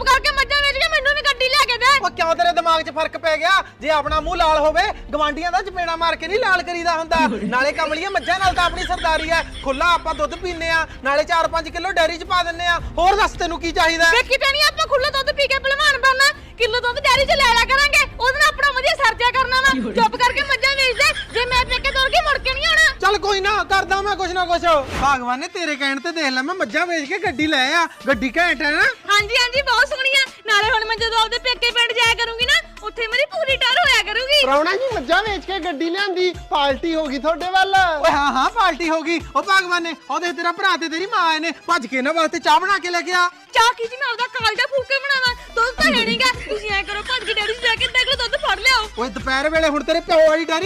ਚੁੱਪ ਕਰਕੇ ਮੱਝਾਂ ਵੇਚ ਕੇ ਮੈਨੂੰ ਵੀ ਗੱਡੀ ਲੈ ਕੇ ਦੇ। ਉਹ ਕਿਉਂ ਤੇਰੇ ਦਿਮਾਗ 'ਚ ਫ਼ਰਕ ਪੈ ਗਿਆ? ਜੇ ਆਪਣਾ ਮੂੰਹ ਲਾਲ ਹੋਵੇ ਗਵਾਂਡੀਆਂ ਦਾ ਚਪੇੜਾ ਮਾਰ ਕੇ ਨਹੀਂ ਲਾਲ ਕਰੀਦਾ ਹੁੰਦਾ। ਨਾਲੇ ਕਮਲੀਆਂ ਮੱਝਾਂ ਨਾਲ ਤਾਂ ਆਪਣੀ ਸਰਦਾਰੀ ਐ ਖੁੱਲਾ ਆਪਾਂ ਦੁੱਧ ਪੀਂਦੇ ਆ ਨਾਲੇ 4-5 ਕਿਲੋ ਡੈਰੀ 'ਚ ਪਾ ਦਿੰਨੇ ਆ ਹੋਰ ਦੱਸ ਤੈਨੂੰ ਕੀ ਚਾਹੀਦਾ? ਵੇ ਕਿਤੇ ਨਹੀਂ ਆਪਾਂ ਖੁੱਲਾ ਦੁੱਧ ਪੀ ਕੇ ਭਲਵਾਨ ਬਣਨਾ। ਕਿਲੋ ਦੁੱਧ ਡੈਰੀ 'ਚ ਲੈ ਲਿਆ ਕਰਾਂਗੇ। ਉਹਦੇ ਨਾਲ ਚੱਲ ਕੋਈ ਨਾ ਕਰਦਾ ਮੈਂ ਕੁਛ ਨਾ ਕੁਛ। ਭਗਵਾਨ ਨੇ ਤੇਰੇ ਕਹਿਣ ਤੇ ਦੇਖ ਲੈ ਮੈਂ ਮੱਝਾਂ ਵੇਚ ਕੇ ਗੱਡੀ ਲੈ ਆ। ਗੱਡੀ ਘੈਂਟ ਹੈ ਨਾ? ਹਾਂਜੀ ਹਾਂਜੀ ਬਹੁਤ ਸੋਹਣੀਆਂ ਨਾਲੇ ਹੁਣ ਮੈਂ ਜਦੋਂ ਆਪਦੇ ਪੇਕੇ ਪਿੰਡ ਜਾਇਆ ਕਰੂੰਗੀ ਨਾ ਉੱਥੇ ਮੇਰੀ ਪੂਰੀ ਟਰ ਹੋਇਆ ਕਰੂਗੀ। ਪ੍ਰਾਹੁਣਾ ਜੀ ਮੱਝਾਂ ਵੇਚ ਕੇ ਗੱਡੀ ਲਿਆਂਦੀ ਪਾਰਟੀ ਹੋ ਗਈ ਤੁਹਾਡੇ ਵੱਲ। ਓਏ ਹਾਂ ਹਾਂ ਪਾਰਟੀ ਹੋ ਗਈ। ਉਹ ਭਗਵਾਨ ਨੇ ਉਹਦੇ ਤੇਰਾ ਭਰਾ ਤੇ ਤੇਰੀ ਮਾਂ ਆਏ ਨੇ ਭੱਜ ਕੇ ਇਹਨਾਂ ਵਾਸਤੇ ਚਾਹ ਬਣਾ ਕੇ ਲੈ ਕੇ ਆ। ਚਾਹ ਕੀ ਜੀ ਮੈਂ ਆਪਦਾ ਕਾਲਜਾ ਫੂਕ ਕੇ ਬਣਾਵਾਂ? ਦੁੱਧ ਤਾਂ ਹੈ ਨਹੀਂਗਾ ਤੁਸੀਂ ਐ ਕਰੋ ਭੱਜ ਕੇ ਡੈਡੀ ਜਾ ਕੇ ਦੇਖ ਲਓ ਦੁੱਧ ਫੜ ਲਿਆਓ। ਓਏ ਦੁਪਹਿਰ ਵੇਲੇ ਹੁਣ ਤੇਰੇ ਪਿਓ ਵਾਲੀ ਡੈਰੀ